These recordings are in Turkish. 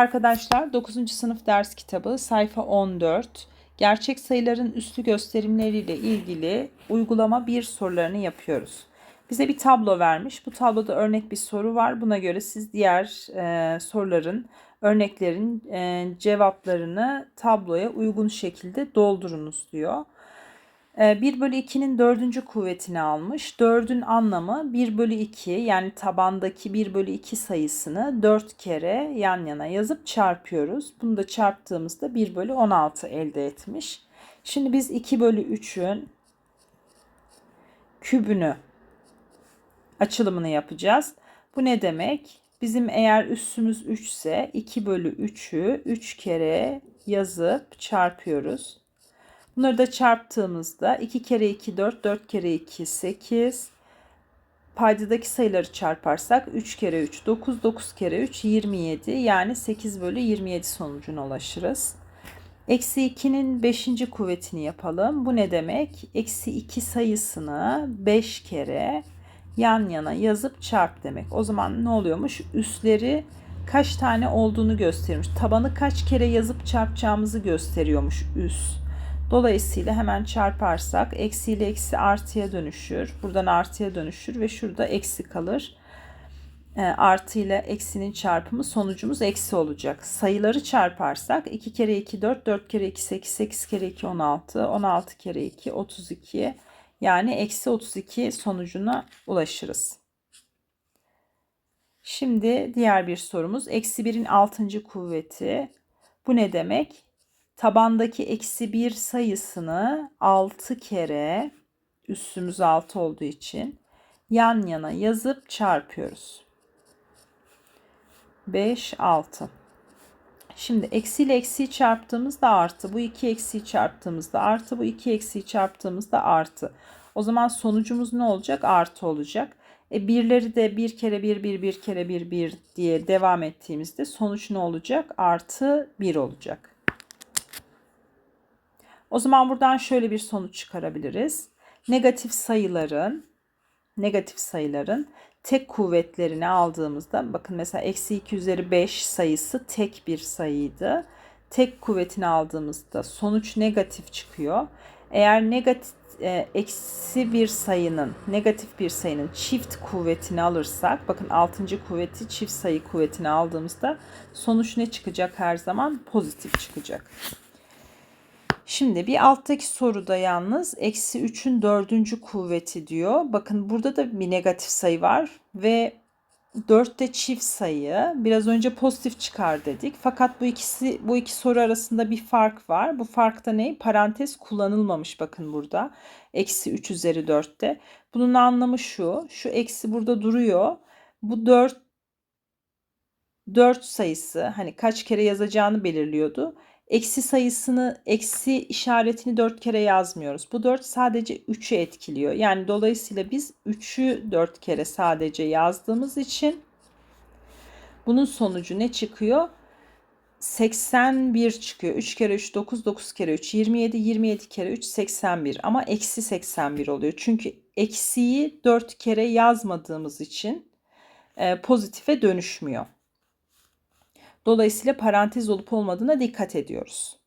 Arkadaşlar 9. sınıf ders kitabı sayfa 14 gerçek sayıların üslü gösterimleriyle ilgili uygulama 1 sorularını yapıyoruz. Bize bir tablo vermiş. Bu tabloda örnek bir soru var. Buna göre siz diğer e, soruların, örneklerin e, cevaplarını tabloya uygun şekilde doldurunuz diyor. 1 bölü 2'nin dördüncü kuvvetini almış. 4'ün anlamı 1 bölü 2 yani tabandaki 1 bölü 2 sayısını 4 kere yan yana yazıp çarpıyoruz. Bunu da çarptığımızda 1 bölü 16 elde etmiş. Şimdi biz 2 bölü 3'ün kübünü açılımını yapacağız. Bu ne demek? Bizim eğer üssümüz 3 ise 2 bölü 3'ü 3 kere yazıp çarpıyoruz. Bunları da çarptığımızda 2 kere 2 4, 4 kere 2 8. Paydadaki sayıları çarparsak 3 kere 3 9, 9 kere 3 27 yani 8 bölü 27 sonucuna ulaşırız. Eksi 2'nin 5. kuvvetini yapalım. Bu ne demek? Eksi 2 sayısını 5 kere yan yana yazıp çarp demek. O zaman ne oluyormuş? Üsleri kaç tane olduğunu göstermiş. Tabanı kaç kere yazıp çarpacağımızı gösteriyormuş üs. Dolayısıyla hemen çarparsak eksi ile eksi artıya dönüşür. Buradan artıya dönüşür ve şurada eksi kalır. E, artı ile eksinin çarpımı sonucumuz eksi olacak. Sayıları çarparsak 2 kere 2 4, 4 kere 2 8, 8 kere 2 16, 16 kere 2 32 yani eksi 32 sonucuna ulaşırız. Şimdi diğer bir sorumuz eksi 1'in 6. kuvveti. Bu ne demek? Tabandaki eksi 1 sayısını 6 kere üstümüz 6 olduğu için yan yana yazıp çarpıyoruz. 5, 6. Şimdi eksi ile eksiyi çarptığımızda artı. Bu iki eksiyi çarptığımızda artı. Bu iki eksiyi çarptığımızda artı. O zaman sonucumuz ne olacak? Artı olacak. E birleri de bir kere bir, bir, bir kere bir, bir diye devam ettiğimizde sonuç ne olacak? Artı bir olacak. O zaman buradan şöyle bir sonuç çıkarabiliriz. Negatif sayıların negatif sayıların tek kuvvetlerini aldığımızda bakın mesela eksi 2 üzeri 5 sayısı tek bir sayıydı. Tek kuvvetini aldığımızda sonuç negatif çıkıyor. Eğer negatif e, eksi bir sayının negatif bir sayının çift kuvvetini alırsak bakın 6. kuvveti çift sayı kuvvetini aldığımızda sonuç ne çıkacak her zaman pozitif çıkacak. Şimdi bir alttaki soruda yalnız eksi 3'ün dördüncü kuvveti diyor. Bakın burada da bir negatif sayı var ve 4 de çift sayı. Biraz önce pozitif çıkar dedik. Fakat bu ikisi bu iki soru arasında bir fark var. Bu fark da ne? Parantez kullanılmamış bakın burada. Eksi 3 üzeri 4'te. Bunun anlamı şu. Şu eksi burada duruyor. Bu 4 4 sayısı hani kaç kere yazacağını belirliyordu eksi sayısını, eksi işaretini 4 kere yazmıyoruz. Bu 4 sadece 3'ü etkiliyor. Yani dolayısıyla biz 3'ü 4 kere sadece yazdığımız için bunun sonucu ne çıkıyor? 81 çıkıyor. 3 kere 3 9, 9 kere 3 27, 27 kere 3 81 ama eksi 81 oluyor. Çünkü eksiyi 4 kere yazmadığımız için e, pozitife dönüşmüyor. Dolayısıyla parantez olup olmadığına dikkat ediyoruz.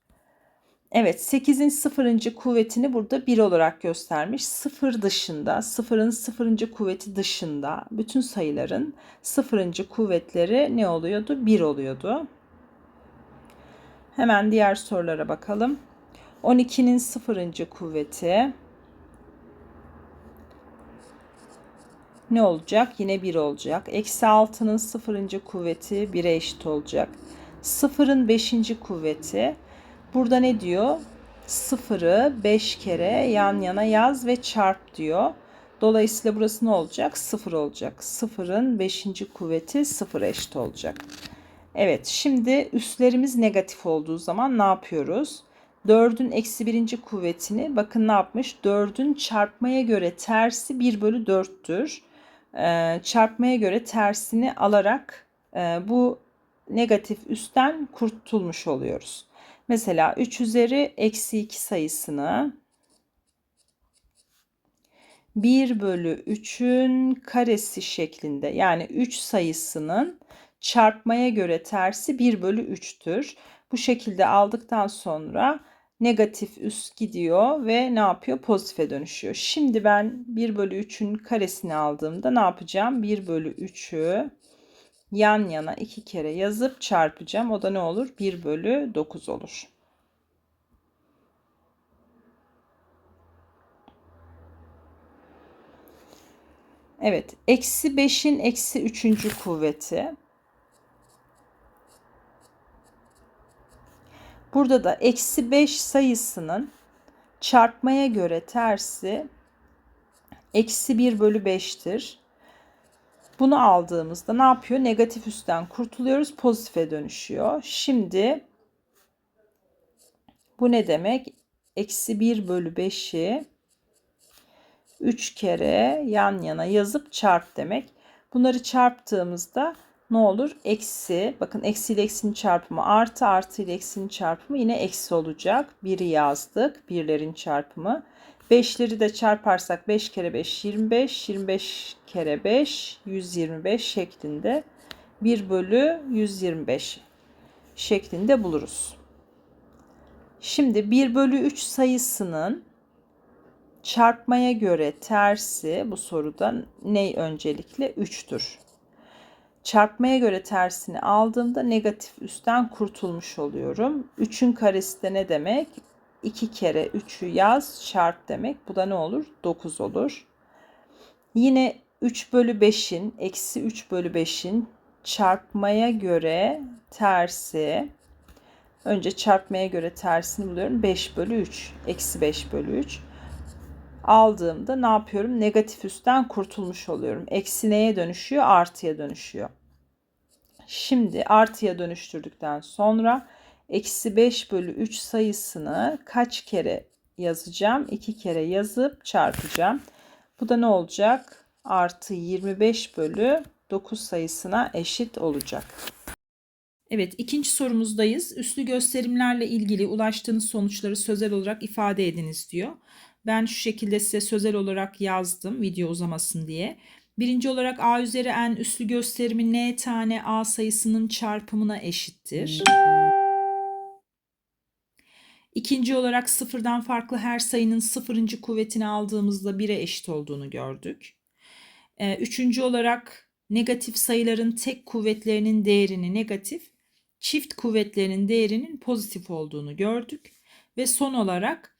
Evet 8'in 0. kuvvetini burada 1 olarak göstermiş. 0 dışında, 0'ın 0. kuvveti dışında bütün sayıların 0. kuvvetleri ne oluyordu? 1 oluyordu. Hemen diğer sorulara bakalım. 12'nin 0. kuvveti ne olacak? Yine 1 olacak. Eksi 6'nın 0. kuvveti 1'e eşit olacak. 0'ın 5. kuvveti burada ne diyor? 0'ı 5 kere yan yana yaz ve çarp diyor. Dolayısıyla burası ne olacak? 0 olacak. 0'ın 5. kuvveti 0'a eşit olacak. Evet şimdi üslerimiz negatif olduğu zaman ne yapıyoruz? 4'ün eksi birinci kuvvetini bakın ne yapmış? 4'ün çarpmaya göre tersi 1 bölü 4'tür e, çarpmaya göre tersini alarak e, bu negatif üstten kurtulmuş oluyoruz. Mesela 3 üzeri eksi 2 sayısını 1 bölü 3'ün karesi şeklinde yani 3 sayısının çarpmaya göre tersi 1 bölü 3'tür. Bu şekilde aldıktan sonra negatif üst gidiyor ve ne yapıyor? Pozitife dönüşüyor. Şimdi ben 1 bölü 3'ün karesini aldığımda ne yapacağım? 1 bölü 3'ü yan yana iki kere yazıp çarpacağım. O da ne olur? 1 bölü 9 olur. Evet. Eksi 5'in eksi 3. kuvveti. Burada da eksi 5 sayısının çarpmaya göre tersi eksi 1 bölü 5'tir. Bunu aldığımızda ne yapıyor? Negatif üstten kurtuluyoruz. Pozitife dönüşüyor. Şimdi bu ne demek? Eksi 1 bölü 5'i 3 kere yan yana yazıp çarp demek. Bunları çarptığımızda ne olur? Eksi, bakın eksi ile eksinin çarpımı artı artı ile eksinin çarpımı yine eksi olacak. Biri yazdık. Birlerin çarpımı. 5'leri de çarparsak 5 kere 5 25, 25 kere 5 125 şeklinde 1 bölü 125 şeklinde buluruz. Şimdi 1 bölü 3 sayısının çarpmaya göre tersi bu soruda ne öncelikle 3'tür. Çarpmaya göre tersini aldığımda negatif üstten kurtulmuş oluyorum. 3'ün karesi de ne demek? 2 kere 3'ü yaz çarp demek. Bu da ne olur? 9 olur. Yine 3 bölü 5'in eksi 3 bölü 5'in çarpmaya göre tersi. Önce çarpmaya göre tersini buluyorum. 5 bölü 3. Eksi 5 bölü 3 aldığımda ne yapıyorum? Negatif üstten kurtulmuş oluyorum. Eksi neye dönüşüyor? Artıya dönüşüyor. Şimdi artıya dönüştürdükten sonra eksi 5 bölü 3 sayısını kaç kere yazacağım? 2 kere yazıp çarpacağım. Bu da ne olacak? Artı 25 bölü 9 sayısına eşit olacak. Evet, ikinci sorumuzdayız. Üslü gösterimlerle ilgili ulaştığınız sonuçları sözel olarak ifade ediniz diyor. Ben şu şekilde size sözel olarak yazdım video uzamasın diye. Birinci olarak a üzeri n üslü gösterimi n tane a sayısının çarpımına eşittir. İkinci olarak sıfırdan farklı her sayının sıfırıncı kuvvetini aldığımızda 1'e eşit olduğunu gördük. Ee, üçüncü olarak negatif sayıların tek kuvvetlerinin değerini negatif, çift kuvvetlerinin değerinin pozitif olduğunu gördük. Ve son olarak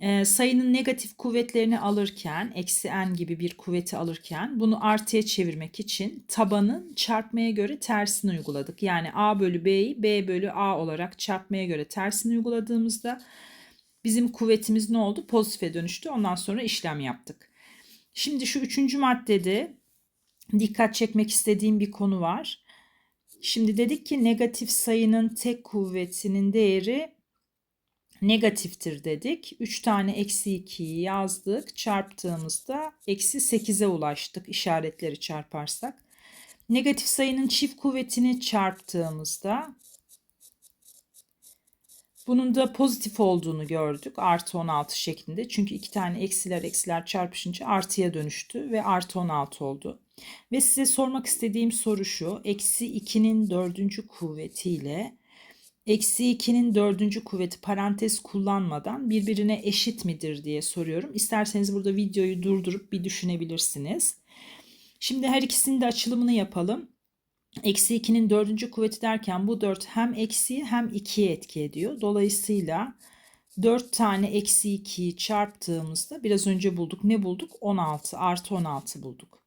e, sayının negatif kuvvetlerini alırken, eksi n gibi bir kuvveti alırken bunu artıya çevirmek için tabanın çarpmaya göre tersini uyguladık. Yani a bölü b'yi b bölü a olarak çarpmaya göre tersini uyguladığımızda bizim kuvvetimiz ne oldu? Pozitife dönüştü. Ondan sonra işlem yaptık. Şimdi şu üçüncü maddede dikkat çekmek istediğim bir konu var. Şimdi dedik ki negatif sayının tek kuvvetinin değeri negatiftir dedik. 3 tane eksi 2'yi yazdık. Çarptığımızda eksi 8'e ulaştık işaretleri çarparsak. Negatif sayının çift kuvvetini çarptığımızda bunun da pozitif olduğunu gördük. Artı 16 şeklinde. Çünkü iki tane eksiler eksiler çarpışınca artıya dönüştü ve artı 16 oldu. Ve size sormak istediğim soru şu. Eksi 2'nin dördüncü kuvvetiyle eksi 2'nin dördüncü kuvveti parantez kullanmadan birbirine eşit midir diye soruyorum. İsterseniz burada videoyu durdurup bir düşünebilirsiniz. Şimdi her ikisinin de açılımını yapalım. Eksi 2'nin dördüncü kuvveti derken bu 4 hem eksiye hem 2'ye etki ediyor. Dolayısıyla 4 tane eksi 2'yi çarptığımızda biraz önce bulduk. Ne bulduk? 16 artı 16 bulduk.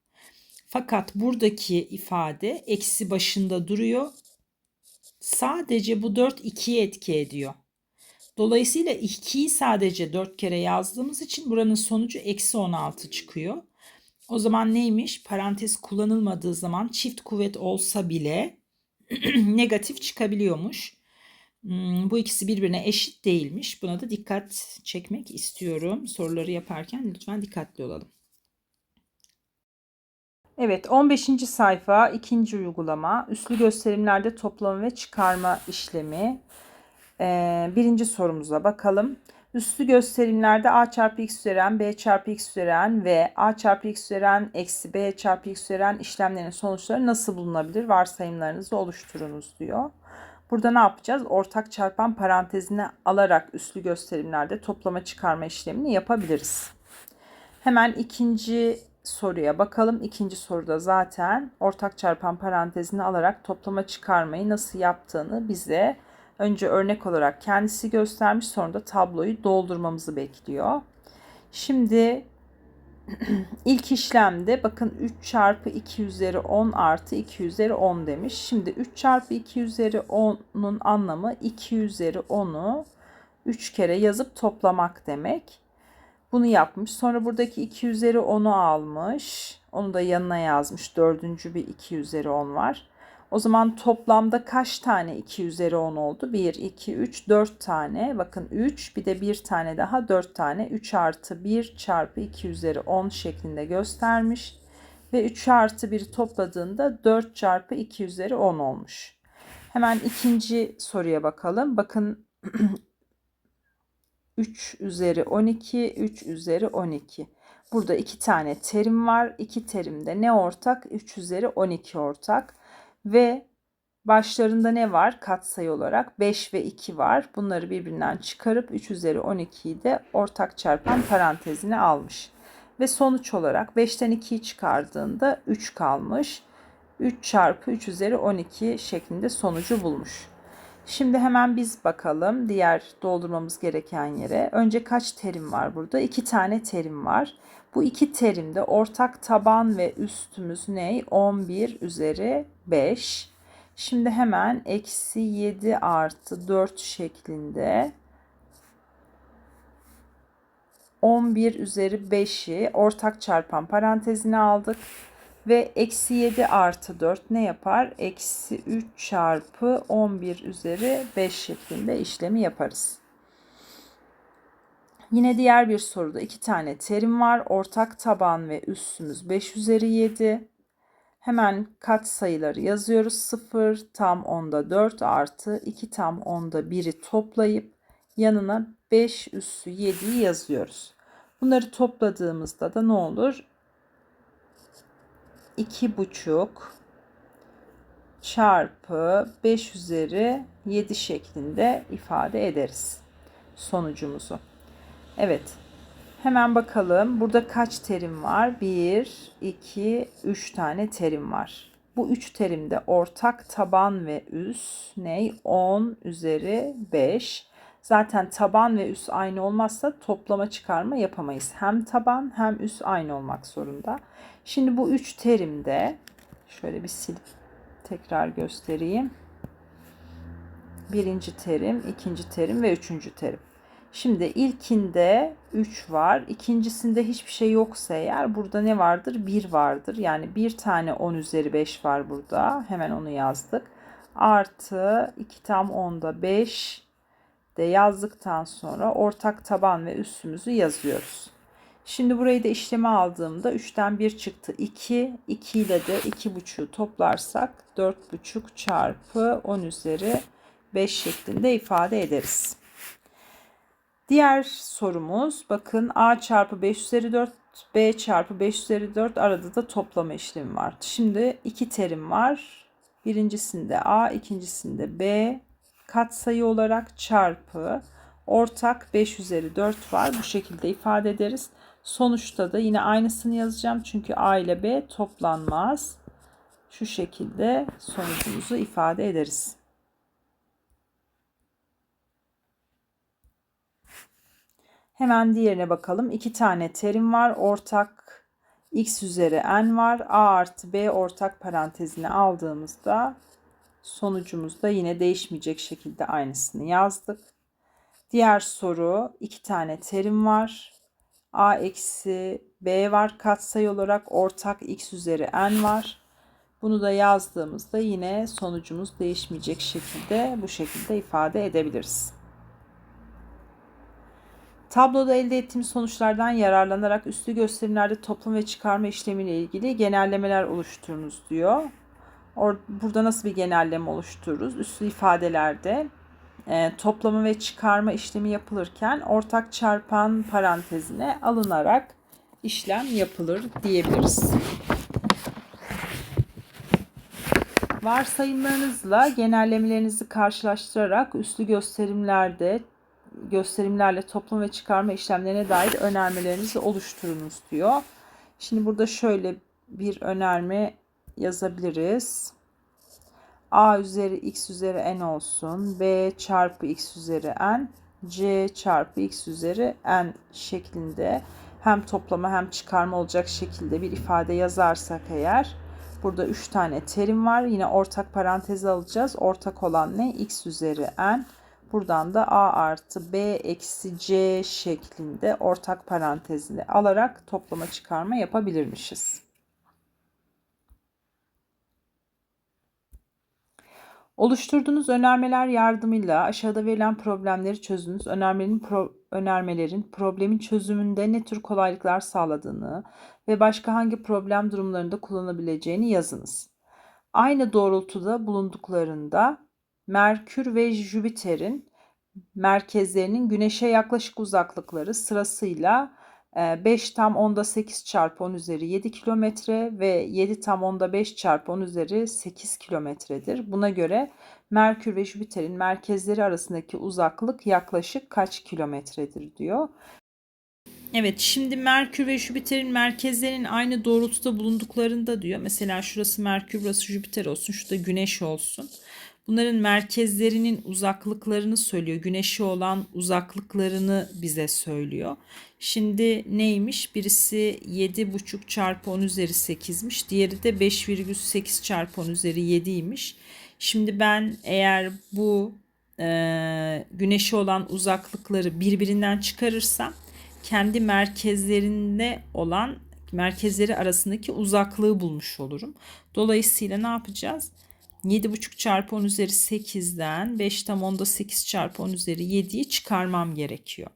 Fakat buradaki ifade eksi başında duruyor. Sadece bu 4 2'ye etki ediyor. Dolayısıyla 2'yi sadece 4 kere yazdığımız için buranın sonucu eksi 16 çıkıyor. O zaman neymiş? Parantez kullanılmadığı zaman çift kuvvet olsa bile negatif çıkabiliyormuş. Hmm, bu ikisi birbirine eşit değilmiş. Buna da dikkat çekmek istiyorum. Soruları yaparken lütfen dikkatli olalım. Evet 15. sayfa ikinci uygulama üslü gösterimlerde toplama ve çıkarma işlemi. Ee, birinci sorumuza bakalım. Üslü gösterimlerde a çarpı x üzeri n, b çarpı x üzeri n ve a çarpı x üzeri n eksi b çarpı x üzeri n işlemlerin sonuçları nasıl bulunabilir? Varsayımlarınızı oluşturunuz diyor. Burada ne yapacağız? Ortak çarpan parantezine alarak üslü gösterimlerde toplama çıkarma işlemini yapabiliriz. Hemen ikinci soruya bakalım. İkinci soruda zaten ortak çarpan parantezini alarak toplama çıkarmayı nasıl yaptığını bize önce örnek olarak kendisi göstermiş sonra da tabloyu doldurmamızı bekliyor. Şimdi ilk işlemde bakın 3 çarpı 2 üzeri 10 artı 2 üzeri 10 demiş. Şimdi 3 çarpı 2 üzeri 10'un anlamı 2 üzeri 10'u 3 kere yazıp toplamak demek. Bunu yapmış. Sonra buradaki 2 üzeri 10'u almış. Onu da yanına yazmış. Dördüncü bir 2 üzeri 10 var. O zaman toplamda kaç tane 2 üzeri 10 oldu? 1, 2, 3, 4 tane. Bakın 3 bir de bir tane daha 4 tane. 3 artı 1 çarpı 2 üzeri 10 şeklinde göstermiş. Ve 3 artı 1'i topladığında 4 çarpı 2 üzeri 10 olmuş. Hemen ikinci soruya bakalım. Bakın 3 üzeri 12, 3 üzeri 12. Burada iki tane terim var. İki terimde ne ortak? 3 üzeri 12 ortak. Ve başlarında ne var? Katsayı olarak 5 ve 2 var. Bunları birbirinden çıkarıp 3 üzeri 12'yi de ortak çarpan parantezine almış. Ve sonuç olarak 5'ten 2'yi çıkardığında 3 kalmış. 3 çarpı 3 üzeri 12 şeklinde sonucu bulmuş. Şimdi hemen biz bakalım diğer doldurmamız gereken yere. Önce kaç terim var burada? İki tane terim var. Bu iki terimde ortak taban ve üstümüz ne? 11 üzeri 5. Şimdi hemen eksi 7 artı 4 şeklinde 11 üzeri 5'i ortak çarpan parantezine aldık. Ve eksi 7 artı 4 ne yapar? Eksi 3 çarpı 11 üzeri 5 şeklinde işlemi yaparız. Yine diğer bir soruda iki tane terim var. Ortak taban ve üstümüz 5 üzeri 7. Hemen kat sayıları yazıyoruz. 0 tam onda 4 artı 2 tam onda 1'i toplayıp yanına 5 üssü 7'yi yazıyoruz. Bunları topladığımızda da ne olur? 2,5 çarpı 5 üzeri 7 şeklinde ifade ederiz sonucumuzu. Evet. Hemen bakalım. Burada kaç terim var? 1, 2, 3 tane terim var. Bu 3 terimde ortak taban ve üs ne? 10 üzeri 5. Zaten taban ve üs aynı olmazsa toplama çıkarma yapamayız. Hem taban hem üs aynı olmak zorunda. Şimdi bu üç terimde şöyle bir silip tekrar göstereyim. Birinci terim, ikinci terim ve üçüncü terim. Şimdi ilkinde 3 var. İkincisinde hiçbir şey yoksa eğer burada ne vardır? 1 vardır. Yani bir tane 10 üzeri 5 var burada. Hemen onu yazdık. Artı 2 tam 10'da 5 de yazdıktan sonra ortak taban ve üssümüzü yazıyoruz. Şimdi burayı da işleme aldığımda 3'ten 1 çıktı 2. 2 ile de 2,5'u toplarsak 4,5 çarpı 10 üzeri 5 şeklinde ifade ederiz. Diğer sorumuz bakın a çarpı 5 üzeri 4 b çarpı 5 üzeri 4 arada da toplama işlemi var. Şimdi iki terim var. Birincisinde a ikincisinde b katsayı olarak çarpı ortak 5 üzeri 4 var. Bu şekilde ifade ederiz. Sonuçta da yine aynısını yazacağım. Çünkü A ile B toplanmaz. Şu şekilde sonucumuzu ifade ederiz. Hemen diğerine bakalım. İki tane terim var. Ortak x üzeri n var. A artı B ortak parantezine aldığımızda sonucumuzda yine değişmeyecek şekilde aynısını yazdık. Diğer soru iki tane terim var a eksi b var katsayı olarak ortak x üzeri n var. Bunu da yazdığımızda yine sonucumuz değişmeyecek şekilde bu şekilde ifade edebiliriz. Tabloda elde ettiğimiz sonuçlardan yararlanarak üslü gösterimlerde toplam ve çıkarma işlemiyle ilgili genellemeler oluşturunuz diyor. Or burada nasıl bir genelleme oluştururuz? Üslü ifadelerde e, toplama ve çıkarma işlemi yapılırken ortak çarpan parantezine alınarak işlem yapılır diyebiliriz. Varsayımlarınızla genellemelerinizi karşılaştırarak üslü gösterimlerde gösterimlerle toplama ve çıkarma işlemlerine dair önermelerinizi oluşturunuz diyor. Şimdi burada şöyle bir önerme yazabiliriz. A üzeri x üzeri n olsun. B çarpı x üzeri n. C çarpı x üzeri n şeklinde hem toplama hem çıkarma olacak şekilde bir ifade yazarsak eğer burada 3 tane terim var. Yine ortak paranteze alacağız. Ortak olan ne? x üzeri n. Buradan da a artı b eksi c şeklinde ortak parantezini alarak toplama çıkarma yapabilirmişiz. Oluşturduğunuz önermeler yardımıyla aşağıda verilen problemleri çözünüz. Önermenin pro önermelerin problemin çözümünde ne tür kolaylıklar sağladığını ve başka hangi problem durumlarında kullanabileceğini yazınız. Aynı doğrultuda bulunduklarında Merkür ve Jüpiter'in merkezlerinin Güneş'e yaklaşık uzaklıkları sırasıyla 5 tam onda 8 çarpı 10 üzeri 7 kilometre ve 7 tam onda 5 çarpı 10 üzeri 8 kilometredir. Buna göre Merkür ve Jüpiter'in merkezleri arasındaki uzaklık yaklaşık kaç kilometredir diyor. Evet şimdi Merkür ve Jüpiter'in merkezlerinin aynı doğrultuda bulunduklarında diyor. Mesela şurası Merkür burası Jüpiter olsun şurada Güneş olsun. Bunların merkezlerinin uzaklıklarını söylüyor. Güneşe olan uzaklıklarını bize söylüyor. Şimdi neymiş? Birisi 7,5 çarpı 10 üzeri 8'miş. Diğeri de 5,8 çarpı 10 üzeri 7'ymiş. Şimdi ben eğer bu e, güneşe olan uzaklıkları birbirinden çıkarırsam kendi merkezlerinde olan merkezleri arasındaki uzaklığı bulmuş olurum. Dolayısıyla ne yapacağız? 7,5 çarpı 10 üzeri 8'den 5 tam onda 8 çarpı 10 üzeri 7'yi çıkarmam gerekiyor.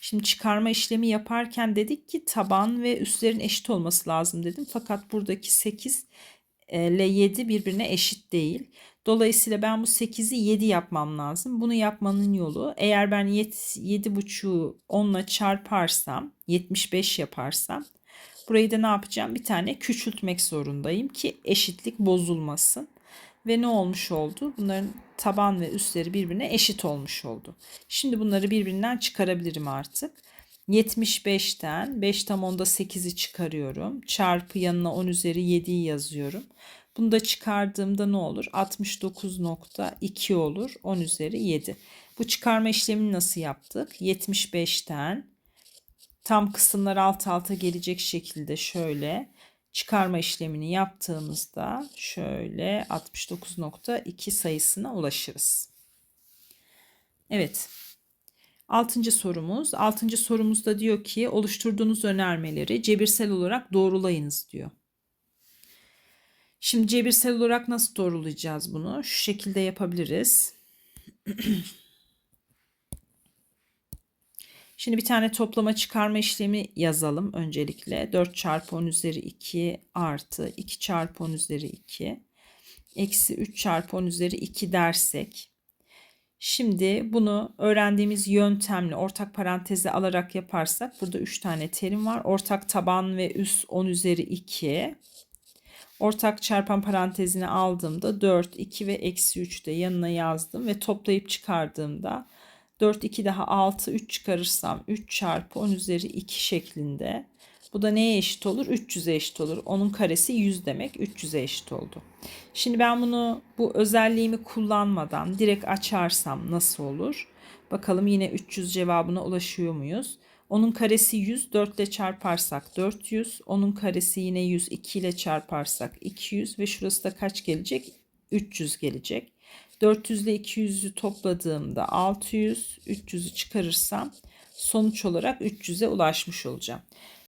Şimdi çıkarma işlemi yaparken dedik ki taban ve üstlerin eşit olması lazım dedim. Fakat buradaki 8 ile 7 birbirine eşit değil. Dolayısıyla ben bu 8'i 7 yapmam lazım. Bunu yapmanın yolu eğer ben 7,5'u 10 ile çarparsam 75 yaparsam burayı da ne yapacağım? Bir tane küçültmek zorundayım ki eşitlik bozulmasın. Ve ne olmuş oldu? Bunların taban ve üstleri birbirine eşit olmuş oldu. Şimdi bunları birbirinden çıkarabilirim artık. 75'ten 5 tam onda 8'i çıkarıyorum. Çarpı yanına 10 üzeri 7'yi yazıyorum. Bunu da çıkardığımda ne olur? 69.2 olur. 10 üzeri 7. Bu çıkarma işlemini nasıl yaptık? 75'ten tam kısımlar alt alta gelecek şekilde şöyle çıkarma işlemini yaptığımızda şöyle 69.2 sayısına ulaşırız. Evet. Altıncı sorumuz. Altıncı sorumuzda diyor ki oluşturduğunuz önermeleri cebirsel olarak doğrulayınız diyor. Şimdi cebirsel olarak nasıl doğrulayacağız bunu? Şu şekilde yapabiliriz. Şimdi bir tane toplama çıkarma işlemi yazalım öncelikle. 4 çarpı 10 üzeri 2 artı 2 çarpı 10 üzeri 2 eksi 3 çarpı 10 üzeri 2 dersek. Şimdi bunu öğrendiğimiz yöntemle ortak paranteze alarak yaparsak burada 3 tane terim var. Ortak taban ve üst 10 üzeri 2. Ortak çarpan parantezini aldığımda 4, 2 ve eksi 3 de yanına yazdım ve toplayıp çıkardığımda 4, 2 daha 6, 3 çıkarırsam 3 çarpı 10 üzeri 2 şeklinde. Bu da neye eşit olur? 300'e eşit olur. Onun karesi 100 demek. 300'e eşit oldu. Şimdi ben bunu bu özelliğimi kullanmadan direkt açarsam nasıl olur? Bakalım yine 300 cevabına ulaşıyor muyuz? Onun karesi 100, 4 ile çarparsak 400. Onun karesi yine 100, 2 ile çarparsak 200 ve şurası da kaç gelecek? 300 gelecek. 400 ile 200'ü topladığımda 600, 300'ü çıkarırsam sonuç olarak 300'e ulaşmış olacağım.